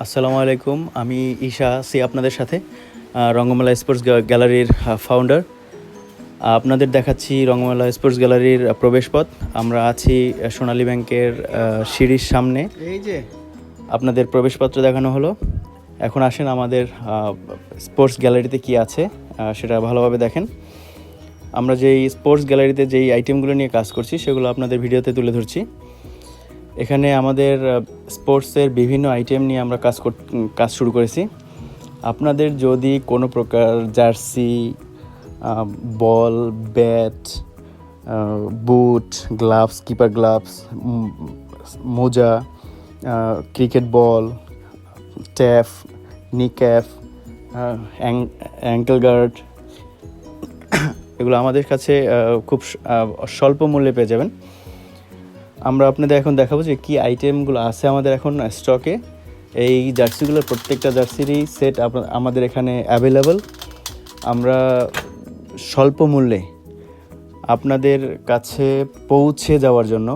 আসসালামু আলাইকুম আমি ঈশা আছি আপনাদের সাথে রঙ্গমেলা স্পোর্টস গ্যা- গ্যালারির ফাউন্ডার আপনাদের দেখাচ্ছি রঙ্গমেলা স্পোর্টস গ্যালারির প্রবেশপথ। আমরা আছি সোনালী ব্যাংকের সিঁড়ির সামনে। এই যে। আপনাদের প্রবেশপত্র দেখানো হলো। এখন আসেন আমাদের স্পোর্টস গ্যালারিতে কি আছে সেটা ভালোভাবে দেখেন। আমরা যেই স্পোর্টস গ্যালারিতে যেই আইটেমগুলো নিয়ে কাজ করছি সেগুলো আপনাদের ভিডিওতে তুলে ধরছি। এখানে আমাদের স্পোর্টসের বিভিন্ন আইটেম নিয়ে আমরা কাজ কাজ শুরু করেছি। আপনাদের যদি কোনো প্রকার jersey ball, bat boot, gloves, keeper gloves মোজা ক্রিকেট বল, ট্যাফ, নিক্যাফ অ্যাঙ্কেল গার্ড, এগুলো আমাদের কাছে খুব স্বল্প মূল্যে পেয়ে যাবেন। আমরা আপনাদের এখন দেখাবো যে কী আইটেমগুলো আছে আমাদের এখন স্টকে এই জার্সিগুলোর প্রত্যেকটা জার্সিরই সেট আমাদের এখানে অ্যাভেলেবল আমরা স্বল্প মূল্যে আপনাদের কাছে পৌঁছে যাওয়ার জন্য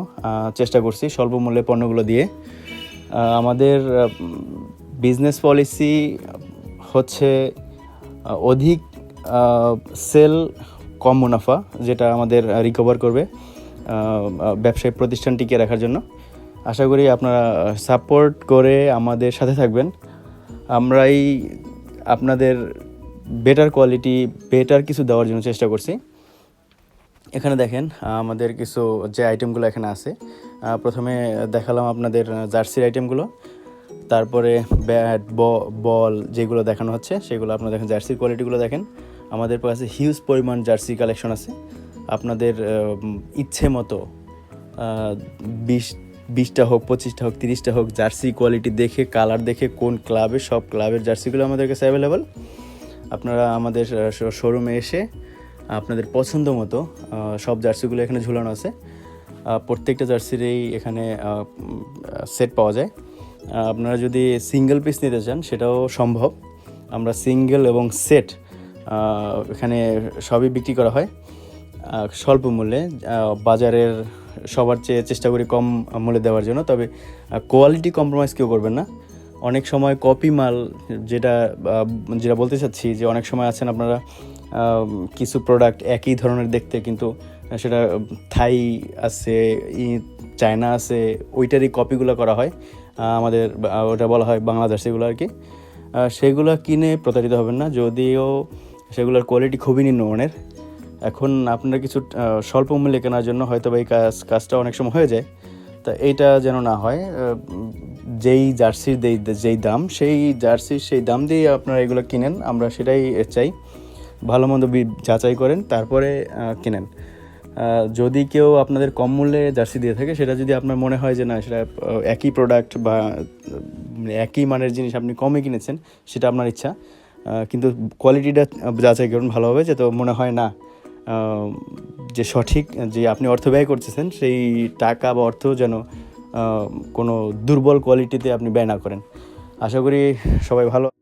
চেষ্টা করছি স্বল্প মূল্যে পণ্যগুলো দিয়ে। আমাদের বিজনেস পলিসি হচ্ছে অধিক সেল কম মুনাফা, যেটা আমাদের রিকভার করবে। ব্যবসায়ী প্রতিষ্ঠান টিকিয়ে রাখার জন্য। আশা করি আপনারা সাপোর্ট করে আমাদের সাথে থাকবেন। আমরাই আপনাদের বেটার কোয়ালিটি, বেটার কিছু দেওয়ার জন্য চেষ্টা করছি। এখানে দেখেন, আমাদের কিছু যে আইটেমগুলো এখানে আছে। প্রথমে দেখালাম আপনাদের জার্সির আইটেমগুলো। তারপরে ব্যাট বল যেগুলো দেখানো হচ্ছে, সেগুলো আপনারা দেখেন, জার্সির কোয়ালিটিগুলো দেখেন। আমাদের কাছে হিউজ পরিমাণ জার্সি কালেকশন আছে। আপনাদের ইচ্ছে মতো বিশ, বিশটা হোক, পঁচিশটা হোক, তিরিশটা হোক, জার্সি কোয়ালিটি দেখে, কালার দেখে, কোন ক্লাবে, সব ক্লাবের জার্সিগুলো আমাদের কাছে অ্যাভেলেবল। আপনারা আমাদের শোরুমে এসে আপনাদের পছন্দ মতো সব জার্সিগুলো এখানে ঝুলানো আছে। প্রত্যেকটা জার্সিরই এখানে সেট পাওয়া যায়। আপনারা যদি সিঙ্গেল পিস নিতে চান, সেটাও সম্ভব। আমরা সিঙ্গেল এবং সেট এখানে সবই বিক্রি করা হয়। স্বল্প মূল্যে বাজারের সবার চেয়ে চেষ্টা করি কম মূল্যে দেওয়ার জন্য। তবে কোয়ালিটি কম্প্রোমাইজ কেউ করবেন না। অনেক সময় কপি মাল যেটা যেটা বলতে চাচ্ছি যে অনেক সময় আছেন আপনারা কিছু প্রোডাক্ট একই ধরনের দেখতে কিন্তু সেটা থাই আছে চায়না আছে, ওইটারই কপিগুলো করা হয়। আমাদের ওটা বলা হয় বাংলাদেশ সেগুলো আর কি সেগুলো কিনে প্রতারিত হবেন না, যদিও সেগুলোর কোয়ালিটি খুবই নিম্নমানের। এখন আপনারা কিছু স্বল্প মূল্যে কেনার জন্য হয়তো বা এই কাজ, কাজটা অনেক সময় হয়ে যায়। তা এইটা যেন না হয় যেই জার্সির যেই যেই দাম, সেই জার্সির সেই দাম দিয়ে আপনারা এগুলো কিনেন, আমরা সেটাই চাই। ভালো মন্দ যাচাই করেন, তারপরে কিনেন। যদি কেউ আপনাদের কম মূল্যে জার্সি দিয়ে থাকে, সেটা যদি আপনার মনে হয় যে না, সেটা একই প্রোডাক্ট বা একই মানের জিনিস আপনি কমে কিনেছেন, সেটা আপনার ইচ্ছা। কিন্তু কোয়ালিটিটা যাচাই করুন ভালোভাবে যে তো মনে হয় না যে সঠিক, যে আপনি অর্থ ব্যয় করতেছেন, সেই টাকা বা অর্থ যেন কোনো দুর্বল কোয়ালিটিতে আপনি ব্যয় না করেন। আশা করি সবাই ভালো